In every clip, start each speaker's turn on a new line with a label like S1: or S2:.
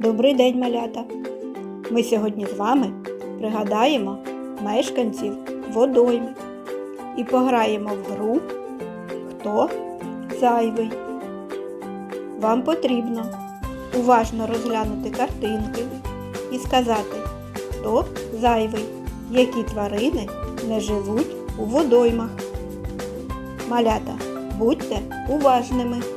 S1: Добрий день, малята! Ми сьогодні з вами пригадаємо мешканців водойми і пограємо в гру Хто зайвий. Вам потрібно уважно розглянути картинки і сказати, хто зайвий, які тварини не живуть у водоймах. Малята, будьте уважними.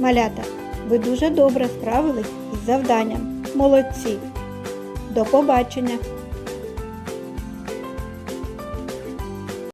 S1: Малята, ви дуже добре справились із завданням. Молодці! До побачення!